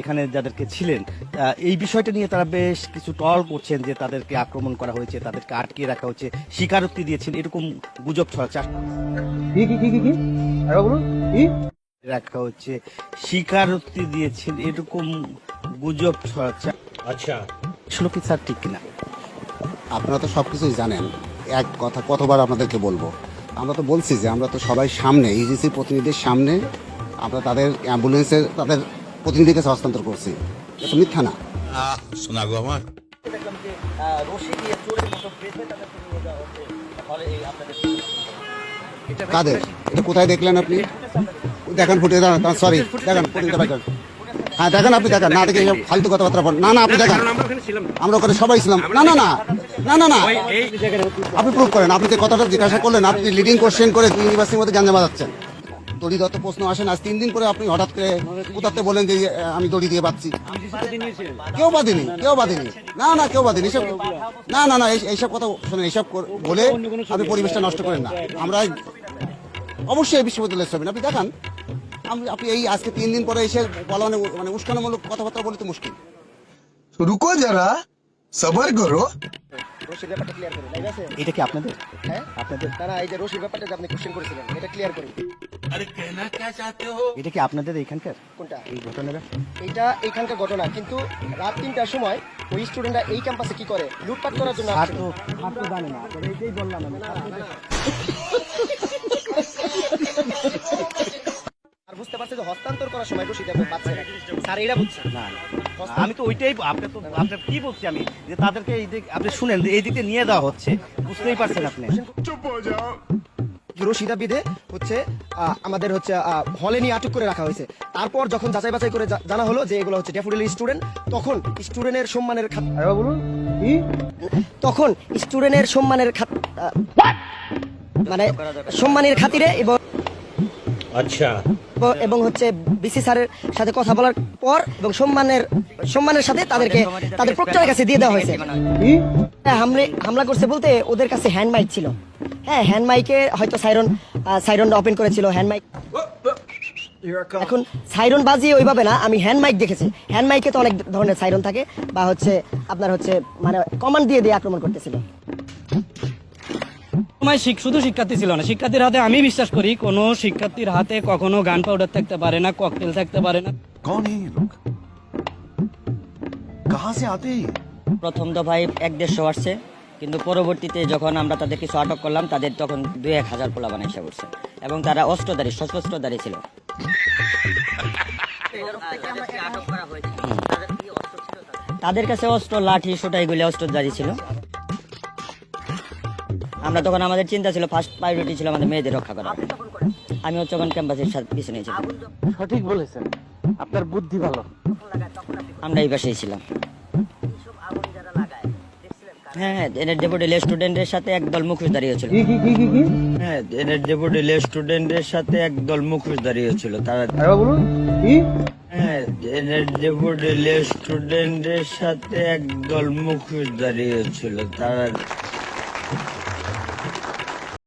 এখানে যাদেরকে ছিলেন এই বিষয়টা নিয়ে তারা বেশ কিছু টল করছেন যে তাদেরকে আক্রমণ করা হয়েছে তাদেরকে আটকে রাখা হচ্ছে স্বীকারোক্তি দিয়েছেন এরকম গুজব ছড়াচ্ছে। রাখা হচ্ছে স্বীকারোক্তি দিয়েছেন এরকম গুজব ছড়াচ্ছে। আচ্ছা। আসলে কি স্যার ঠিক কিনা? আপনারা তো সব কিছুই জানেন এক কথা কতবার আপনাদেরকে বলব। আমরা তো বলছি যে আমরা তো সবাই সামনে ইউজিসি প্রতিনিধির সামনে আমরা তাদের অ্যাম্বুলেন্সের তাদের প্রতিনিধির কাছে হস্তান্তর করছি। এটা মিথ্যা না। শোনা গো আমার। কাদের? এটা কোথায় দেখলেন আপনি? দেখেন ফুটে দাঁড়ান সরি দেখেন বাইর করেন। হ্যাঁ দেখেন আপনি দেখেন না দেখে ফালতু কথাবার্তা বলেন। না না আপনি দেখেন। আমরা ওখানে সবাই ছিলাম। না না না না না না। আপনি প্রুভ করেন আপনি যে কথাটা জিজ্ঞাসা করলেন আপনি লিডিং কোশ্চেন করে ইউনিভার্সিটির মধ্যে জানতে বাজাচ্ছেন। দড়িগত প্রশ্ন আসে না। তিন দিন পরে আপনি হঠাৎ করে কোথাতে বলেন যে আমি দড়ি দিয়ে পাচ্ছি কেউ বাঁধেনি কেউ বাঁধেনি। না না কেউ বাঁধেনি। এসব না না না এইসব কথা শোনেন এইসব বলে আপনি পরিবেশটা নষ্ট করেন না। আমরা অবশ্যই বিশ্ববিদ্যালয়ের ছবি আপনি দেখান। আপনি এই আজকে তিন দিন পরে এসে বলা মানে উস্কানোমূলক কথাবার্তা বলতে মুশকিল। রুকো যারা সবার করো। এটা কি আপনাদের? হ্যাঁ? আপনাদের তারা এই যে রশির ব্যাপারটা যে আপনি কোশ্চেন করেছিলেন এটা ক্লিয়ার করি। এটা কি আপনাদের এখানকার কোনটা? এই ঘটনাটা? এটা এইখানকার ঘটনা কিন্তু রাত তিনটার সময় ওই স্টুডেন্টরা এই ক্যাম্পাসে কি করে? লুটপাট করার জন্য আসছিল। তো স্যার তো জানে না তবে এইটাই বললাম আমি। আর বুঝতে পারছে যে হস্তান্তর করার সময় রশিদ আপনি পাচ্ছে। না স্যার এটা বুঝছে না। আমি তো ওইটাই আপনি তো আপনার কি বলছি আমি? যে তাদেরকে এই দিক আপনি শুনেন যে এই দিকে নিয়ে দেওয়া হচ্ছে। বুঝতেই পারছেন আপনি। রশিদা বিধে হচ্ছে আমাদের হচ্ছে হলে নিয়ে আটক করে রাখা হয়েছে। তারপর যখন যাচাই বাছাই করে জানা হলো যে এগুলো হচ্ছে ড্যাফোডিল স্টুডেন্ট তখন স্টুডেন্টের সম্মানের খাত বলুন তখন স্টুডেন্টের সম্মানের খাত মানে সম্মানের খাতিরে এবং আচ্ছা। এবং হচ্ছে বিসি স্যারের সাথে কথা বলার পর এবং সম্মানের সম্মানের সাথে তাদেরকে তাদের প্রক্টরের কাছে দিয়ে দেওয়া হয়েছে। হ্যাঁ, হামলে হামলা করছে বলতে ওদের কাছে হ্যান্ড মাইক ছিল। হ্যাঁ হ্যান্ড মাইকে হয়তো সাইরন সাইরন ওপেন করেছিল হ্যান্ড মাইক এখন সাইরন বাজিয়ে ওইভাবে না আমি হ্যান্ড মাইক দেখেছি। হ্যান্ড মাইকে তো অনেক ধরনের সাইরন থাকে বা হচ্ছে আপনার হচ্ছে মানে কমান্ড দিয়ে দিয়ে আক্রমণ করতেছিল। শুধু শিক্ষার্থী ছিল না শিক্ষার্থীর হাতে আমি বিশ্বাস করি কোনো শিক্ষার্থীর হাতে কখনো গান পাউডার থাকতে পারে না ককটেল থাকতে পারে না। কোন লোক প্রথম দফায় এক দেড়শো আসছে। কিন্তু পরবর্তীতে যখন আমরা তাদের কিছু আটক করলাম তাদের তখন দু এক হাজার পোলা বানাইসা করছে এবং তারা অস্ত্রধারী সশস্ত্রধারী ছিল। তাদের কাছে অস্ত্র লাঠি সোটা এগুলি অস্ত্রধারী ছিল। আমরা তখন আমাদের চিন্তা ছিল ফার্স্ট প্রায়োরিটি ছিল আমাদের মেয়েদের রক্ষা করা। আমি হচ্ছে তখন ক্যাম্পাসের সাথে পিছনে ছিলাম সঠিক বলেছেন। আপনার বুদ্ধি ভালো। আমরা এই পাশেই ছিলাম। হ্যাঁ হ্যাঁ এদের ডেপুটি স্টুডেন্টের সাথে একদল মুখোশ দাঁড়িয়েছিল। কি কি কি কি হ্যাঁ এনের ডেপুটি স্টুডেন্টের সাথে একদল মুখোশ দাঁড়িয়েছিল তারা আরে বলুন কি? হ্যাঁ এনের ডেপুটি স্টুডেন্টের সাথে একদল মুখোশ দাঁড়িয়েছিল তারা